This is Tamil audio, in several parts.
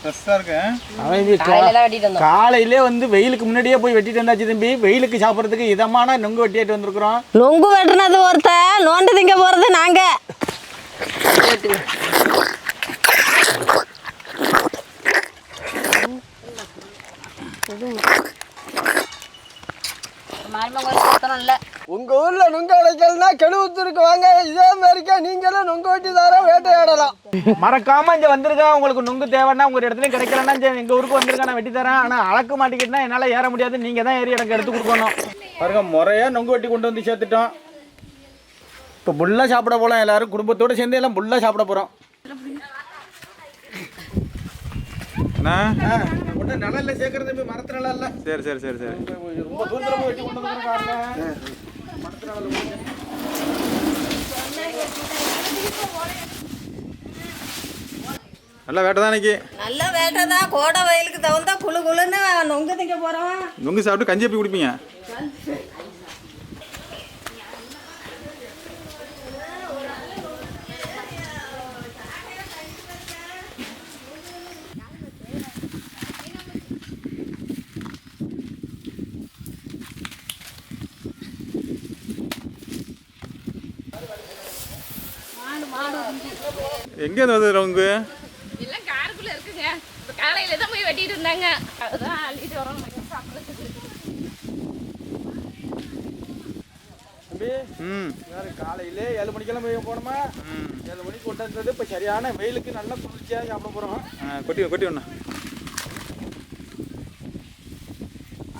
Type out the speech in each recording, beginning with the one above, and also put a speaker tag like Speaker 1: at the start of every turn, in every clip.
Speaker 1: ஃப்ரெஷ்ஷாக இருக்கு.
Speaker 2: காலையில
Speaker 3: வந்து வெயிலுக்கு முன்னாடியே போய் வெட்டிட்டு வந்தாச்சு தம்பி. வெயிலுக்கு சாப்பிட்றதுக்கு இதமான நொங்கு வெட்டிட்டு வந்திருக்கிறோம்.
Speaker 4: நொங்கு வெட்டுனது ஒருத்த நோண்டு திங்க போறது நாங்க.
Speaker 2: மாரியம்மன் கோயில் சுத்தணும் இல்லை
Speaker 5: உங்க ஊர்ல நுங்க உடைக்கலனா கெடுவுத்தூருக்கு வாங்க. இதே மாதிரிக்கா நீங்களும் நுங்க வெட்டி தர வேட்டையாடலாம்.
Speaker 3: மறக்காம இங்க வந்திருக்கா. உங்களுக்கு நொங்கு தேவைன்னா உங்க இடத்துலயும் கிடைக்கலன்னா இங்க எங்க ஊருக்கு வந்திருக்கா நான் வெட்டி தரேன். ஆனா அளக்க மாட்டிக்கிட்டுனா என்னால ஏற முடியாது. நீங்க தான் ஏறி எனக்கு எடுத்து கொடுக்கணும். பாருங்க முறையா நொங்கு வெட்டி கொண்டு வந்து சேர்த்துட்டோம். இப்போ புல்லா சாப்பிட போலாம் எல்லாரும். குடும்பத்தோட சேர்ந்து எல்லாம் புல்லா சாப்பிட போறோம்.
Speaker 1: அண்ணா.
Speaker 3: ஒன்றும் நிழல்ல சேர்க்கறது மரத்து நிழல் இல்ல
Speaker 1: சரி சரி சரி சரி.
Speaker 3: ரொம்ப தூரத்துல வெட்டி கொண்டு வந்து
Speaker 1: நல்லா வேட்டை தான் இன்னைக்கு.
Speaker 4: நல்ல வேட்டை தான். கோடை வெயிலுக்கு தகுந்தா குளு குளுன்னு நொங்கு திங்க போறோம்.
Speaker 1: நுங்கு சாப்பிட்டு கஞ்சி எப்படி குடிப்பீங்க? எங்கே வந்து நுங்கு
Speaker 6: எல்லாம் காருக்குள்ள இருக்குங்க. இப்ப காலையில தான் போய் வெட்டிட்டு இருந்தாங்க. அதுதான் அள்ளிட்டு வரோம்.
Speaker 3: தம்பி
Speaker 1: ம்.
Speaker 3: வேறு காலையிலே ஏழு மணிக்கெல்லாம் போய் போனோமா ஏழு மணிக்கு கொண்டு வந்தது. இப்போ சரியான வெயிலுக்கு நல்லா குளிர்ச்சியாக சாப்பிட போகிறோம்
Speaker 1: கொட்டி கொட்டி ஒன்று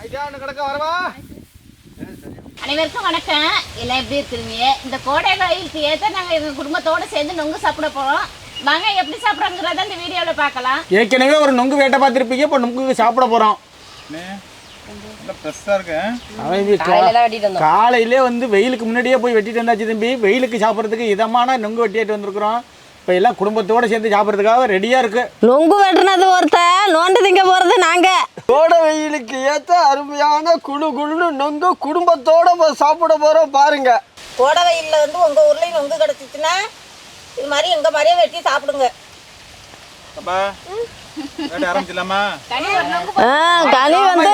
Speaker 3: ஐயா ஒன்று கிடக்க வரவா?
Speaker 6: அனைவருக்கும் வணக்கம். எல்லாம் எப்படி இருக்கிறீங்க? இந்த கோடை வெயிலுக்கு ஏற்ற நாங்கள் எங்கள் குடும்பத்தோட சேர்ந்து நொங்கு சாப்பிட போகிறோம் வாங்க எப்படி சாப்பிட்றோங்கிறத இந்த வீடியோவில் பார்க்கலாம்.
Speaker 3: ஏற்கனவே ஒரு நொங்கு வேட்டை பார்த்துருப்பீங்க இப்போ நொங்கு சாப்பிட போகிறோம்
Speaker 2: காலையிலே
Speaker 3: வந்து வெயிலுக்கு முன்னாடியே போய் வெட்டிட்டு வந்தாச்சு தம்பி. வெயிலுக்கு சாப்பிட்றதுக்கு இதமான நொங்கு வெட்டிட்டு வந்திருக்கிறோம். இப்போ எல்லாம் குடும்பத்தோட சேர்ந்து சாப்பிட்றதுக்காக ரெடியாக இருக்கு.
Speaker 4: நொங்கு வெட்டுனது ஒருத்த நோண்டு திங்க போறது நாங்க.
Speaker 5: கோடை வெயிலுக்கு ஏத்த அருமையான குழு குழுன்னு நொங்கு குடும்பத்தோட போய் சாப்பிட போறோம் பாருங்க.
Speaker 4: கோடை வெயில்ல வந்து உங்க ஊர்லயும் நொங்கு கிடைச்சிச்சுன்னா இது மாதிரி எங்க மாதிரியே வெட்டி சாப்பிடுங்க.
Speaker 1: அப்பா?
Speaker 4: களி வந்து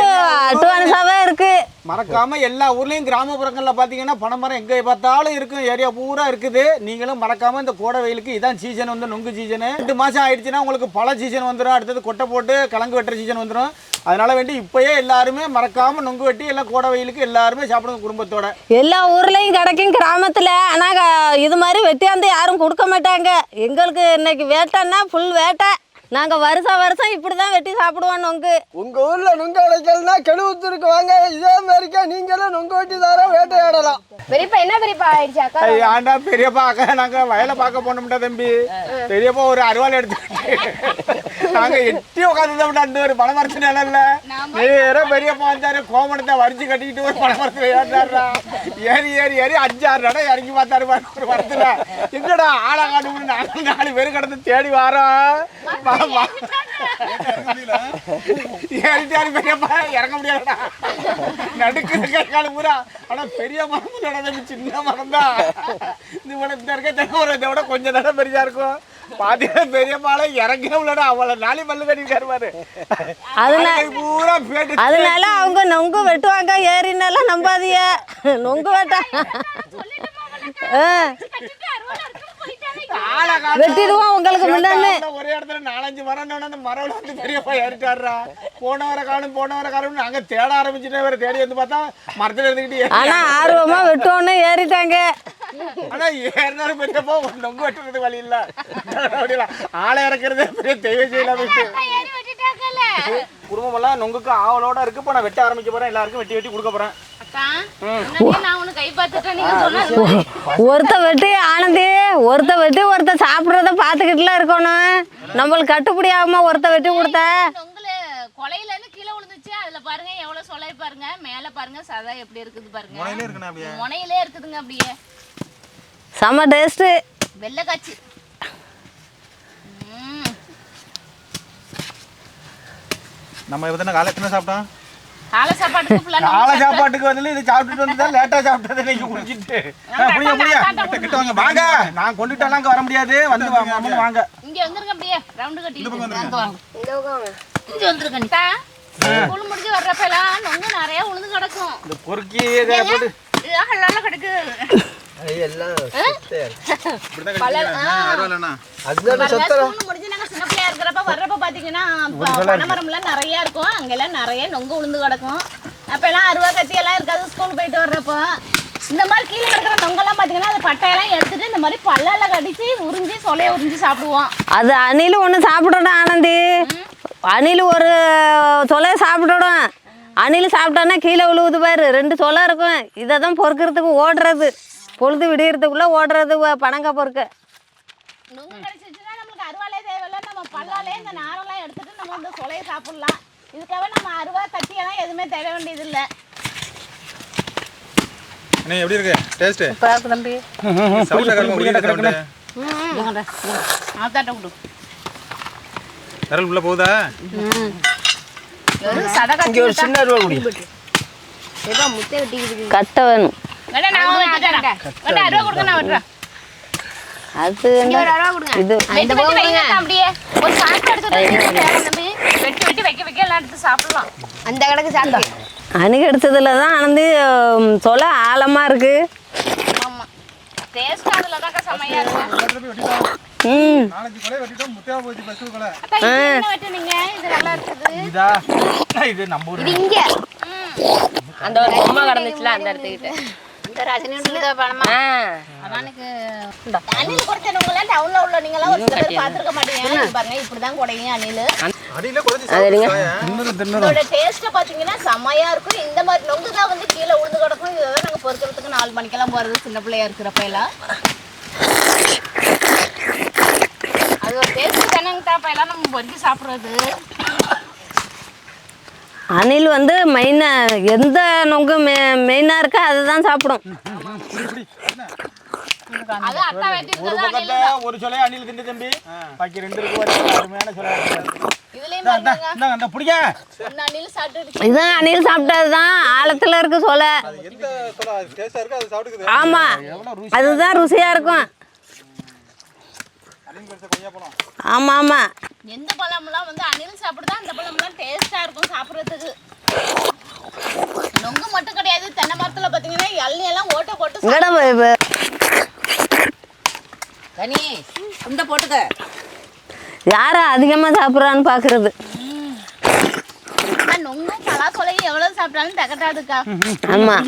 Speaker 4: அட்வான்ஸாவே இருக்கு.
Speaker 3: மறக்காம எல்லா ஊர்லேயும் கிராமப்புறங்களில் பார்த்தீங்கன்னா பனைமரம் எங்கே பார்த்தாலும் இருக்கும். ஏரியா பூரா இருக்குது. நீங்களும் மறக்காம இந்த கோடை வெயிலுக்கு இதான் சீசன் வந்து நொங்கு சீசனு ரெண்டு மாதம் ஆயிடுச்சுன்னா உங்களுக்கு பல சீசன் வந்துடும் அடுத்தது கொட்டை போட்டு கிழங்கு வெட்டுற சீசன் வந்துடும் அதனால வேண்டி இப்போயே எல்லாருமே மறக்காம நொங்கு வெட்டி எல்லாம் கோடை வெயிலுக்கு எல்லாருமே சாப்பிடுங்க குடும்பத்தோட.
Speaker 4: எல்லா ஊர்லயும் கிடைக்கும் கிராமத்துல. ஆனா இது மாதிரி வெட்டியாந்து யாரும் கொடுக்க மாட்டாங்க. எங்களுக்கு இன்னைக்கு வேட்டைன்னா ஃபுல் வேட்டை. நாங்க வருஷம் வருஷம் இப்படிதான் வெட்டி சாப்பிடுவோம் நொங்கு.
Speaker 5: உங்க ஊர்ல நுங்க உடைக்கலனா கெடுவுத்தூருக்கு வாங்க. இதே மாதிரிக்கா நீங்களும் நுங்க வெட்டி தர வேட்டையாடலாம்.
Speaker 6: பெரியப்பா என்ன பெரியப்பா ஆயிடுச்சு? அக்கா
Speaker 3: ஐய், ஆண்டா பெரியப்பா அக்கா நாங்க வயலை பார்க்க போனோம்டா தம்பி. பெரியப்பா ஒரு அருவாள் எடுத்து நாங்க எட்டி உட்காந்து ஒரு பனை மரத்து நிழல்ல. நேரா பெரியப்பா வந்தாரு கோமணத்தை வரிச்சு கட்டிக்கிட்டு ஒரு பனை மரத்துல ஏறினாருடா. ஏறி ஏறி ஏறி அஞ்சாறு நடம் இறங்கி பார்த்தாரு பாரு ஒரு மரத்துல. எங்கடா ஆளா காட்டு நாலு நாலு பேர் கடந்து தேடி வாரோம். ஏறிட்டாரு பெரியப்பா இறங்க முடியாதுடா. நடுக்கு கால பூரா. ஆனா பெரிய மரம் நடந்தது சின்ன மரம் தான் இந்த மரம் இந்த இருக்க இதை விட கொஞ்சம் நடம் பெரியா இருக்கும். பாத்தீங்கன்னா பெரிய மாலை இறங்கவே உள்ளடா அவளை நாளை பல்லு கட்டிட்டு கை பூரா பேட்டு
Speaker 4: அதனால அவங்க நொங்கு வெட்டுவாங்க ஏறினால நம்பாதீங்க. நொங்கு வெட்ட ஆ. வெட்டிடுவோம் உங்களுக்கு முன்னாடி
Speaker 3: ஒரே இடத்துல நாலஞ்சு மரம் நோன அந்த மரம் வந்து பெரியப்பா ஏறிட்டாருடா. போனவரை காணும் போனவரை காணும் நாங்க தேட ஆரம்பிச்சுட்டே வேற தேடி வந்து பார்த்தா மரத்துல இருந்துக்கிட்டு ஏறி-
Speaker 4: ஆனா ஆர்வமா வெட்டுவோன்னு ஏறிட்டாங்க.
Speaker 3: ஆனா ஏறினாலும் பெரியப்பா நொங்கு வெட்டுறது வழி இல்ல. அப்படி இல்ல. ஆளை இறக்குறதே பெரிய தெய்வ செய்யலாம்
Speaker 6: ஏறி வெட்டிட்டாக்கல
Speaker 3: குடும்பம் எல்லாம் நொங்குக்கு ஆவலோட இருக்கு. இப்போ நான் வெட்ட ஆரம்பிக்க போறேன். எல்லாருக்கும் வெட்டி வெட்டி கொடுக்க போறேன்.
Speaker 4: ஒருத்த வெட்டி ஆனந்தி ஒருத்த வெட்டி ஒருத்த சாப்பிட்றத பார்த்துக்கிட்டுலாம் இருக்கணும். நம்மளுக்கு கட்டுப்படி ஆகாம ஒருத்த வெட்டி கொடுத்த?
Speaker 6: உங்கள கொலையில இருந்து கீழே விழுந்துச்சு. அதுல பாருங்க எவ்வளவு சொலை பாருங்க. மேல பாருங்க சதை எப்படி இருக்குது பாருங்க.
Speaker 1: முனையிலே
Speaker 6: இருக்குதுங்க அப்படியே.
Speaker 4: செம்ம டேஸ்ட்டு
Speaker 6: வெள்ளை காய்ச்சி. ம்.
Speaker 1: நம்ம இப்போ தானே காலை எத்தனை சாப்பிட்டோம்?
Speaker 6: காலை சாப்பாட்டுக்கு
Speaker 3: காலை சாப்பாட்டுக்கு வந்து இது சாப்பிட்டுட்டு வந்து தான் லேட்டா சாப்பிட்டது நீங்க குடிச்சிட்டு
Speaker 1: புரியா புரியா கிட்ட வாங்க
Speaker 3: வாங்க. நான் கொண்டுட்டாலாம் அங்க வர முடியாது. வந்து வா- மாமனு வாங்க.
Speaker 6: இங்க வந்துருங்க அப்படியே. ரவுண்டு கட்டி
Speaker 1: வந்துருங்க.
Speaker 6: அங்க வாங்க. இங்க வந்துருங்க நீ ஸ்கூல் முடிஞ்சு வர்றப்ப எல்லாம் நொங்கு நிறைய உளுந்து கிடக்கும்.
Speaker 3: இந்த பொறுக்கி போட்டு.
Speaker 6: இதாக நல்லா கிடக்கு.
Speaker 5: எல்லாம். அதுதானே
Speaker 6: வரல, இருக்கிறப்ப வர்றப்ப பாத்தீங்கன்னா பனைமரம்லாம் நிறைய இருக்கும். அங்கெல்லாம் நிறைய நொங்கு உளுந்து கிடக்கும். அப்ப எல்லாம் அருவா கத்தி எல்லாம் இருக்காது ஸ்கூல் போயிட்டு வர்றப்போ. இந்த மாதிரி கீழே கிடக்கிற நொங்கெல்லாம் பாத்தீங்கன்னா அந்த பட்டையெல்லாம் எடுத்துட்டு இந்த மாதிரி பல்லால கடிச்சு உறிஞ்சி சொலைய உறிஞ்சி சாப்பிடுவோம்.
Speaker 4: அது அணில் ஒன்று சாப்பிடணும் ஆனந்தி. அணில் ஒரு சொலையை சாப்பிடணும். அணில் சாப்பிட்டான்னா கீழே விழுவுது பாரு. ரெண்டு சொலை இருக்கும். இதை தான் பொறுக்கிறதுக்கு ஓடுறது. பொழுது விடியறதுக்குள்ளே ஓடுறது பனங்காய் பொறுக்க
Speaker 6: நொங்கு கிடைச்சிச்சுன்னா நம்மளுக்கு அருவாலே பல்லாலே இந்த நாரெல்லாம் எடுத்துட்டு நம்ம இந்த சொலைய சாப்பிடலாம். இதுக்காக நம்ம அருவா கத்தியெல்லாம் எதுவுமே தேட வேண்டியது இல்லை
Speaker 1: அண்ணே, எப்படி இருக்கு? டேஸ்ட்
Speaker 2: தம்பி.
Speaker 1: சவுண்ட கரும்பு உரிக்கிற சவுண்டு
Speaker 6: ஆத்தாட்ட விடு
Speaker 1: விரல் உள்ள போகுதா?
Speaker 6: வெறும் சதை
Speaker 5: இங்க ஒரு சின்ன அருவா குடி.
Speaker 2: ஏதோ முட்டை வெட்டிக்கிட்டு
Speaker 4: கட்டை வேணும்.
Speaker 6: வேணா நான் வெட்டி தரேன் வேணா அருவா கொடுங்க நான் வெட்டுறேன்
Speaker 4: அது இது
Speaker 6: வைங்க அப்படியே. ஒரு வந்து வெட்டி வெட்டி வைக்க வைக்க எல்லாம் எடுத்து சாப்பிடலாம்.
Speaker 2: அந்த கணக்கு சாப்பிட்டோம்
Speaker 4: அணுகு எடுத்ததுல தான் ஆனந்தி உம், சொலை ஆழமாக இருக்குது
Speaker 6: ஆமா. டேஸ்ட் அதுல தான் செமையா இருக்கும்
Speaker 4: ம்
Speaker 1: நாலஞ்சு கொலை வெட்டிட்டோம் முத்தையா போச்சு பஸ் கொலை.
Speaker 6: அக்கா, இது என்ன வெட்டுனீங்க இது நல்லா இருக்குது.
Speaker 3: இதா இது நம்ம ஊர்
Speaker 2: இது இங்க.
Speaker 7: அந்த ஒரு பொம்மை கிடந்துச்சுல அந்த இடத்துக்கிட்ட.
Speaker 6: செம்மையா இருக்கும். இந்த மாதிரி நொங்கு தான் வந்து கீழே உளுந்து கிடக்கும். இதை தான் நாங்கள் பொறுக்கிறதுக்கு நாலு மணிக்கெல்லாம் போகிறது சின்ன பிள்ளையா இருக்கிறப்ப எல்லாம். அது ஒரு டேஸ்ட் தானேங்க நம்ம பொறுக்கி சாப்பிட்றது.
Speaker 4: அணில் வந்து மெயினாக எந்த நொங்கு மெ மெயினாக இருக்கோ அதுதான் சாப்பிடும்.
Speaker 6: அது அட்டா வெட்டி
Speaker 3: ஒரு
Speaker 6: இருக்கிறது அணில்
Speaker 3: தின்னு தம்பி. பாக்கி ரெண்டு இருக்கு
Speaker 4: இதுதான் அணில் ஆழத்தில் சொலை. ஆமாம் அதுதான் ருசியாக இருக்கும்.
Speaker 1: அடியும் பெருசா
Speaker 6: எந்த பழம்லாம் வந்து அணில் சாப்பிடுதா அந்த பழம்லாம் டேஸ்டா இருக்கும் சாப்பிட்றதுக்கு. நொங்கு மட்டும் கிடையாது தென்னை மரத்துல பாத்தீங்கன்னா இளநீ எல்லாம் ஓட்ட போட்டு
Speaker 2: தனி இந்த போட்டுக்க.
Speaker 4: யாரை அதிகமாக சாப்பிட்றான்னு பார்க்குறது
Speaker 6: நொங்கும் பலாசொலையும் எவ்வளவு சாப்பிட்டாலும் தகட்டாதுக்கா.
Speaker 4: ஆமாம்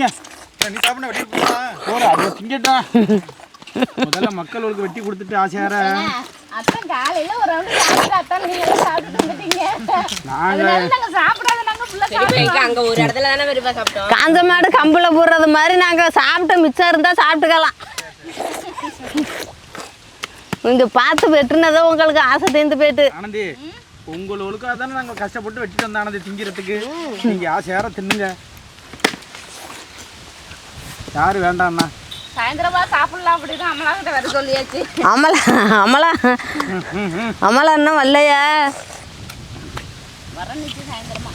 Speaker 3: முதல்ல மக்களுக்கு வெட்டி கொடுத்துட்டு ஆசையார?
Speaker 6: அத்தான் காலையில ஒரு ரவுண்டு சாப்பிட்டு அத்தான் நீங்க எல்லாம் சாப்பிட்டு வந்துட்டீங்க. அதனால நாங்க சாப்பிடாத நாங்க ஃபுல்லா சாப்பிடுவோம்
Speaker 7: அங்க ஒரு இடத்துல தானே பெரியப்பா சாப்பிட்டோம்.
Speaker 4: காஞ்ச மாடு கம்பில் போடுறது மாதிரி நாங்கள் சாப்பிட்ட மிச்சம் இருந்தால் சாப்பிட்டுக்கலாம். இங்கே பார்த்து வெட்டுனதோ உங்களுக்கு ஆசை தீர்ந்து போயிட்டு.
Speaker 3: ஆனந்தி உங்களுக்கு அதானே நாங்க கஷ்டப்பட்டு வெட்டிட்டு வந்தோம் ஆனந்தி திங்கிறதுக்கு. நீங்க ஆசையார தின்னுங்க. யாரு வேண்டாம்ண்ணா
Speaker 6: சாயந்தரமா சாப்பிடலாம் அப்படின்னு கிட்ட வர சொல்லியாச்சு.
Speaker 4: அமலா அமலா அமலா இன்னும் வரலையா.
Speaker 6: வர நிச்சு சாயந்தரமா.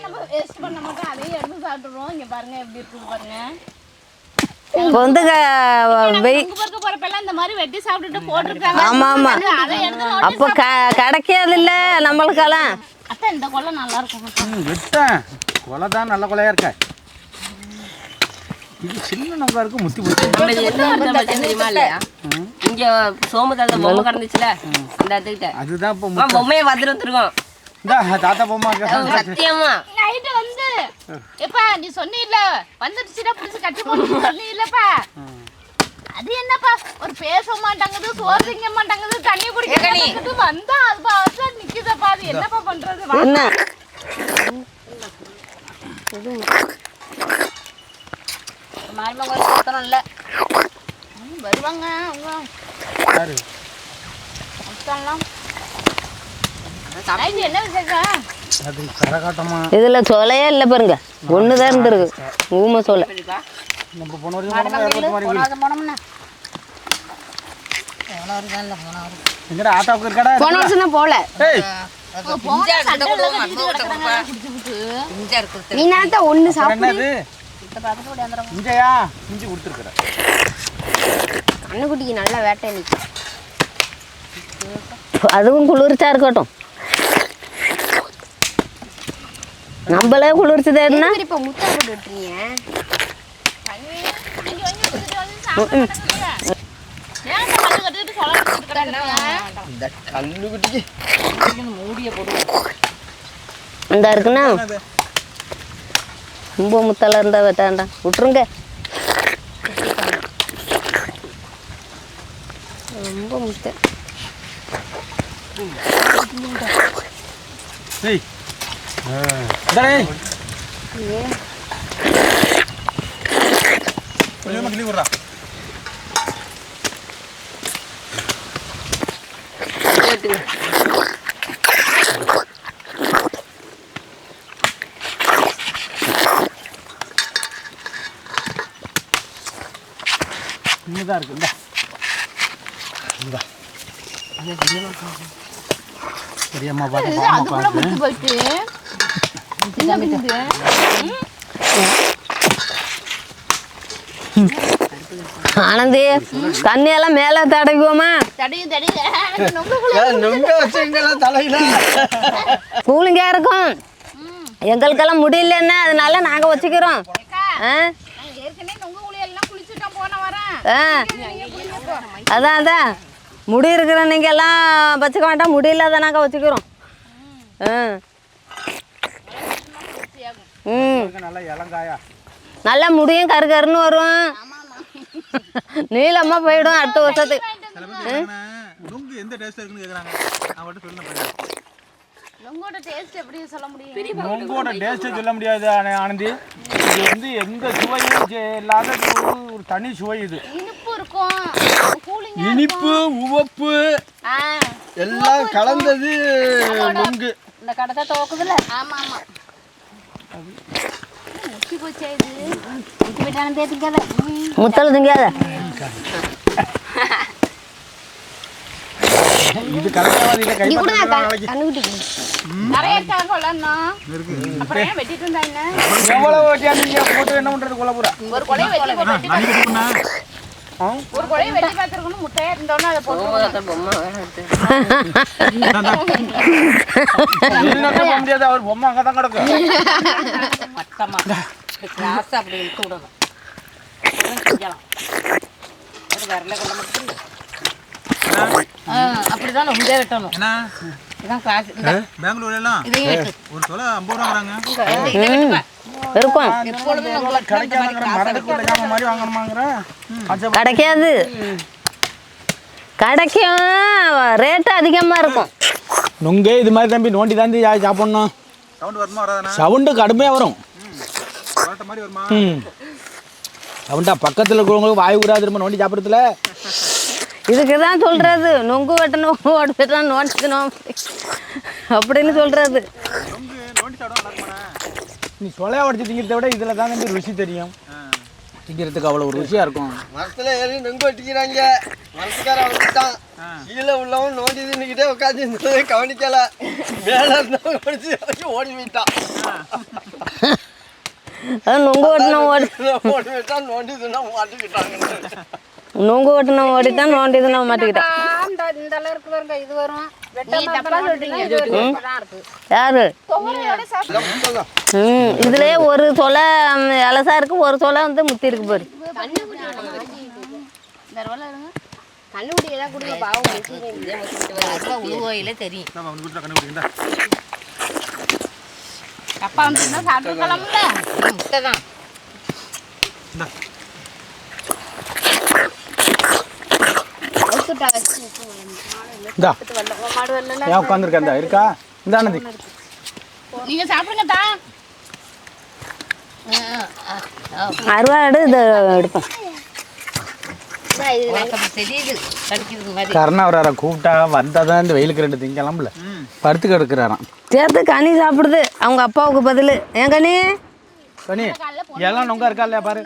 Speaker 6: நம்ம வேஸ்ட் பண்ண மாட்டோம் அதையும் எடுத்து சாப்பிட்டுருவோம் இங்க பாருங்க எப்படி இருக்குது பாருங்க.
Speaker 4: இப்போ வந்து க- வெய்
Speaker 6: நொங்கு பொறுக்க போறப்பெல்லாம் இந்த மாதிரி வெட்டி சாப்பிட்டுட்டு போட்டிருக்காங்க.
Speaker 4: ஆமா ஆமா. அப்போ க கிடைக்காது இல்லை நம்மளுக்கெல்லாம்.
Speaker 6: அத்தை இந்த நல்லா இருக்கும்.
Speaker 3: விட்டேன். கொலை தான் நல்ல கொலையா இருக்க. இது சின்ன நோக்கா இருக்கு முத்தி
Speaker 7: இல்லையா? இங்க சோமு தாத்தா பொம்மை கிடந்துச்சுல அந்த இடத்துக்கிட்ட.
Speaker 3: அதுதான் இப்போ
Speaker 7: பொம்மையை பார்த்துட்டு வந்துருக்கோம்.
Speaker 3: இந்த தாத்தா பொம்மா
Speaker 7: சத்தியமா?
Speaker 6: நைட்டு வந்து எப்பா நீ சொன்னீல்ல வந்துடுச்சுடா புடிச்சு கட்டி போட்டு சொன்னீல்லப்பா அது என்னப்பா ஒரு பேச மாட்டாங்குது சோறு திங்க மாட்டாங்குது தண்ணி குடிக்க மாட்டாங்குது வந்தா அது பாசா நிக்குதப்பா. அது என்னப்பா பண்றது.
Speaker 4: என்ன?
Speaker 2: மாரியம்மன் கோயில் சுத்தணும் இல்லை
Speaker 6: ம், வருவாங்க அவங்க.
Speaker 3: யாரு?
Speaker 6: மொத்தம்லாம் நைட்டு என்ன விசேஷம்?
Speaker 3: அது கரகாட்டமா.
Speaker 4: இதில் சொலையே இல்லை பாருங்க. ஒன்று தான் இருந்திருக்கு. ஊமை சொலை.
Speaker 3: நம்ம போன வருஷம்
Speaker 7: இருக்கு
Speaker 2: நீ நேரத்தை ஒன்று
Speaker 3: அப்புறம் இஞ்சையா இஞ்சி கொடுத்துருக்குற
Speaker 8: அண்ணுக்குட்டிக்கு நல்ல வேட்டை நிற்கும்
Speaker 4: அதுவும் குளிர்ச்சியா இருக்கட்டும். நம்மளே குளிர்ச்சி தேடினா
Speaker 8: இப்போ முட்டை போட்டு விட்டுறீங்க
Speaker 6: இந்த
Speaker 5: கண்ணுக்குட்டிக்கு
Speaker 4: இந்த இருக்குன்னா ரொம்ப முத்தல இருந்தா வெட்டாண்டா. விட்டுருங்க.
Speaker 8: ரொம்ப முட்டை
Speaker 3: ஏய். இங்கதான் இருக்கு. இந்தா. பெரியம்மா பாவமா பார்த்து
Speaker 6: போயிட்டு.
Speaker 4: ஆனந்தி தண்ணியெல்லாம் மேலே தடவிக்குவோமா
Speaker 6: நொங்கு
Speaker 5: நொங்க
Speaker 4: கூலிங்காக இருக்கும். எங்களுக்கெல்லாம் முடியலன்னா அதனால நாங்கள் வச்சுக்கிறோம். ஆ
Speaker 6: ஏற்கனவே நொங்கு குளியெல்லாம் குளிச்சுட்டோம் போன வரேன்
Speaker 4: ஆ. அதான் அதான். முடி இருக்கிற நீங்கள் எல்லாம் வச்சுக்க வேண்டாம் முடியல நாங்கள் வச்சுக்கிறோம். ஆ. ம்.
Speaker 3: நல்லா
Speaker 4: முடியும் கரு கருன்னு வரும். நீளமாக போயிடும் அடுத்த வருஷத்துக்கு.
Speaker 1: எந்த டேஸ்ட் இருக்குன்னு கேக்குறாங்க. நான் மட்டும் சொல்லுங்க
Speaker 6: நொங்கோட டேஸ்ட் எப்படி சொல்ல முடியும்?
Speaker 3: நொங்கோட டேஸ்ட்டை சொல்ல முடியாது ஆன- ஆனந்தி. இது வந்து எந்த சுவையும் இல்லாத ஒரு தனி சுவை இது.
Speaker 6: இனிப்பு இருக்கும்.
Speaker 5: இனிப்பு உவப்பு
Speaker 6: ஆ
Speaker 5: எல்லாம் கலந்தது நொங்கு.
Speaker 2: இந்த கடத்தை துவக்குதுல
Speaker 6: ஆமா ஆமா
Speaker 4: முத்தல் திங்காத.
Speaker 3: இது கலக்காவாதியில்
Speaker 6: நிறைய இருக்காங்க அப்புறம் ஏன் வெட்டிட்டு இருந்தா என்ன?
Speaker 3: எவ்வளவு நீங்க போட்டு என்ன பண்றது கொல்லப்புறா
Speaker 6: ஒரு கொலையை வெட்டி போட்டு ஒரு கொலையை வெட்டி பார்த்துருக்கணும் முட்டையா இருந்தோன்னு அதை போட்டு
Speaker 7: பொம்மை
Speaker 3: முடியாது அவர் பொம்மை அங்கதான் கிடக்கும்.
Speaker 2: மட்டமா கிளாஸ் அப்படி இழுத்து விடணும். ஒரு விரல கொள்ள மட்டும் அப்படிதான் உண்டே வெட்டணும். இதான்
Speaker 1: ஒரு தொலை ஐம்பது ரூபாங்கிறாங்க
Speaker 4: இருக்கும் கிடைக்காது. கிடைக்கும் ரேட்டு அதிகமாக இருக்கும்.
Speaker 3: நுங்கே இது மாதிரி தம்பி நோண்டி தாண்டி சா- சாப்பிடணும்?
Speaker 1: சவுண்ட் வருமா வராதானே
Speaker 3: சவுண்டு கடுமையாக வரும்.
Speaker 1: வரட்ட மாதிரி வருமா?
Speaker 3: ம். சவுண்டா பக்கத்தில் இருக்கிறவங்களுக்கு வாய் விடாது திரும்ப நோண்டி சாப்பிட்றதுல.
Speaker 4: இதுக்கு தான் சொல்கிறது நொங்கு வெட்டணும் ஓட்டு வெட்டணும் நோண்டிக்கணும் அப்படின்னு சொல்கிறது
Speaker 3: நீ சொலையா உடச்சி திங்கிறத விட இதில் தான் ருசி தெரியும். திங்கிறதுக்கு அவ்வளோ ஒரு ருசியாக இருக்கும்.
Speaker 5: மரத்துல ஏறி நொங்கு வெட்டிக்கிறாங்க. மரத்துக்காரன் வந்துட்டான். கீழே உள்ளவன் நோண்டி தின்னுக்கிட்டே உட்காந்து இருந்ததை கவனிக்கல. மேல இருந்தவன் படிச்சு ஓடி போயிட்டான்.
Speaker 4: நொங்கு வெட்டணும் ஓடி
Speaker 5: ஓடி போயிட்டான் நோண்டி தின்னா மாட்டிக்கிட்டாங்க
Speaker 4: நொங்கு வெட்டணும் ஓடி தான் நோண்டி தான் மாட்டிக்கிட்டேன்
Speaker 8: இந்த இது வரும்.
Speaker 4: யாரு. ம் இதுலயே ஒரு சொலை இலசா இருக்கு ஒரு சொலை வந்து முத்தி இருக்கு பாரு.
Speaker 2: தெரியும்
Speaker 1: நம்ம அவனுக்கு வீட்டில் கண்டுபிடிக்கிறா
Speaker 6: அப்பா வந்து இருந்தா சாப்பிட்டுக்கலாம்ல
Speaker 2: முட்டை தான்
Speaker 8: ஒத்துட்டா வச்சு
Speaker 3: இந்தா. ஏன் உட்காந்துருக்கா இந்தா இருக்கா?
Speaker 6: நீங்க சாப்பிடுங்க தா
Speaker 4: அறுவாடு இதை
Speaker 2: மாதிரி.
Speaker 3: கருணா அவரை கூப்பிட்டா வந்தால் தான் இந்த வெயிலுக்கு ரெண்டு திங்கலாம்ல படுத்து கிடக்குறாராம்.
Speaker 4: சேர்த்து கனி சாப்பிடுது. அவங்க அப்பாவுக்கு பதில். ஏன் கனி?
Speaker 3: கனி எல்லாம் நொங்கா இருக்கா இல்லையா பாரு.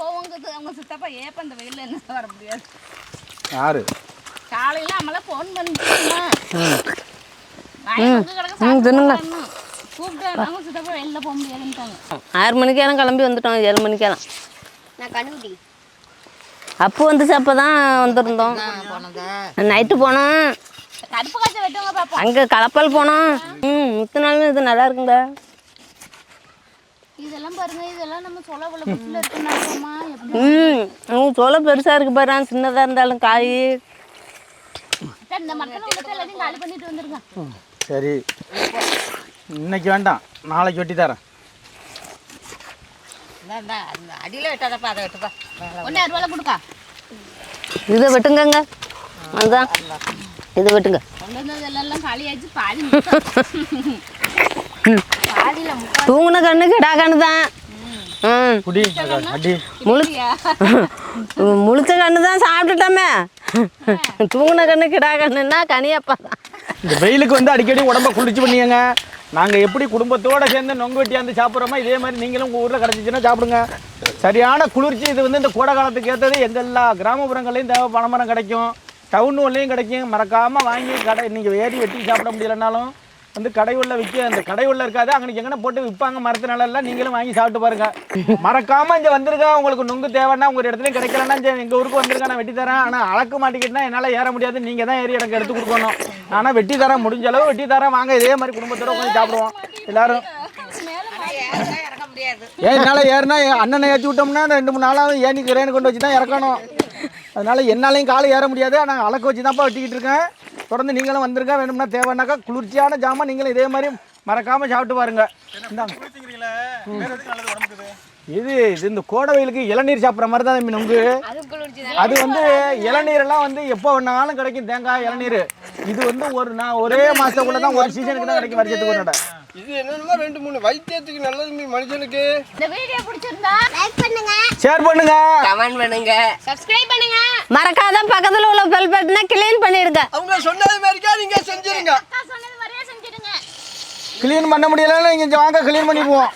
Speaker 6: போவோங்குது. அவங்க சித்தப்பா ஏப்ப அந்த வெயில்ல என்ன வர முடியாது.
Speaker 3: யாரு?
Speaker 6: காலையில அம்மல ஃபோன்
Speaker 4: ஆறு மணிக்கெல்லாம் கிளம்பி வந்துட்டோம் ஏழு மணிக்கெல்லாம். அப்பு வந்துச்சு அப்போ தான் வந்திருந்தோம். நைட்டு போனோம். அங்கே கலப்பல் போனோம். ம் முத்து நாளும் இது நல்லா இருக்குங்க
Speaker 6: இதெல்லாம் பாருங்க இதெல்லாம் நம்ம சொல்ல உள்ள புத்துல இருக்குன்னாக்கம்மா எப்படி
Speaker 4: ம் உங்கள் சோள பெருசாக இருக்கு பாரு சின்னதாக இருந்தாலும் காய்.
Speaker 6: அக்கா, இந்த மரத்துல உள்ளதை எல்லாத்தையும் காலி பண்ணிட்டு வந்துருங்க.
Speaker 3: சரி. இன்னைக்கு வேண்டாம் நாளைக்கு வெட்டி தரேன்.
Speaker 2: அந்த அடியில் வெட்டாதப்பா அதை வெட்டுப்பா.
Speaker 6: ஒன்னு அறுவாலை கொடுக்கா.
Speaker 4: இதை வெட்டுங்கங்க. அதுதான் இதை வெட்டுங்க.
Speaker 6: கொண்டு வந்தது எல்லாம் காலியாச்சு பாதி
Speaker 4: தூங்குன கண்ணு கிடா கண்ணு தான் முழுச்ச கண்ணு தான் சாப்பிட்டுட்டோமே. தூங்குன கண்ணு கிடா கண்ணுன்னா கனியப்பா. தான்
Speaker 3: இந்த வெயிலுக்கு வந்து அடிக்கடி உடம்ப குளிர்ச்சி பண்ணியங்க. நாங்கள் எப்படி குடும்பத்தோட சேர்ந்து நொங்கு வெட்டியாந்து சாப்பிட்றோமோ இதே மாதிரி நீங்களும் உங்கள் ஊரில் கிடச்சிச்சின்னா சாப்பிடுங்க. சரியான குளிர்ச்சி இது வந்து இந்த கோடை காலத்துக்கு ஏற்றது எங்கள் எல்லா கிராமப்புறங்களையும் தேவை பணமரம் கிடைக்கும். டவுன்லேயும் கிடைக்கும். மறக்காமல் வாங்கி கடை நீங்கள் ஏறி வெட்டி சாப்பிட முடியலனாலும் வந்து கடை உள்ள விற்க அந்த கடை உள்ள இருக்காது. அங்கே எங்கே போட்டு விற்பாங்க மரத்தினால எல்லாம் நீங்களும் வாங்கி சாப்பிட்டு பாருங்க. மறக்காம இங்கே வந்திருக்கா உங்களுக்கு நொங்கு தேவைன்னா உங்கள் இடத்துலையும் கிடைக்கலன்னா எங்கள் ஊருக்கு வந்திருக்கா நான் வெட்டி தரேன். ஆனால் அளக்க மாட்டேங்கிட்டுனா என்னால் ஏற முடியாது. நீங்கள் தான் ஏறி எனக்கு எடுத்து கொடுக்கணும். ஆனால் வெட்டி தரேன். முடிஞ்ச அளவு வெட்டி தரேன். வாங்க இதே மாதிரி குடும்பத்தோட உட்காந்து சாப்பிடுவோம். எல்லாரும். ஏன் என்னால் ஏறினா என் அண்ணனை ஏற்றி விட்டோம்னா ரெண்டு மூணு நாளாக ஏனி கிரேனு கொண்டு வச்சு தான் இறக்கணும். அதனால என்னாலையும் காலை ஏற முடியாது. நான் அளக்க வச்சு தான்ப்பா வெட்டிக்கிட்டு இருக்கேன். தொடர்ந்து நீங்களும் வந்துருங்க வேணும்னா தேவைன்னாக்கா குளிர்ச்சியான ஜாமான் நீங்களும் இதே மாதிரி மறக்காமல் சாப்பிட்டு பாருங்க. இது? இது இந்த கோடை வெயிலுக்கு இளநீர் சாப்பிட்ற மாதிரி தான் தம்பி நொங்கு.
Speaker 2: அது குளிர்ச்சி
Speaker 3: அது வந்து இளநீரெல்லாம் வந்து எப்போ வேணாலும் கிடைக்கும் தேங்காய் இளநீர். இது வந்து ஒரு நான் ஒரே மாதத்துக்குள்ள தான் ஒரு சீசனுக்கு தான் கிடைக்கும் வருஷத்துக்கு ஒரு
Speaker 5: இது என்னென்னமோ ரெண்டு மூணு வைத்தியத்துக்கு நல்லது மனுஷனுக்கு.
Speaker 6: இந்த வீடியோ பிடிச்சிருந்தா லைக் பண்ணுங்க.
Speaker 3: ஷேர் பண்ணுங்க.
Speaker 7: கமெண்ட் பண்ணுங்க.
Speaker 6: சப்ஸ்கிரைப் பண்ணுங்க.
Speaker 4: மறக்காத பக்கத்தில் உள்ள பெல் பட்டனை கிளீன் பண்ணிடுங்க.
Speaker 5: அவங்க சொன்னது மாதிரிக்கா நீங்க செஞ்சிருங்க.
Speaker 6: அக்கா சொன்னது மாதிரியே செஞ்சிடுங்க.
Speaker 3: க்ளீன் பண்ண முடியலன்னா இங்கே வாங்க க்ளீன் பண்ணிக்குவோம்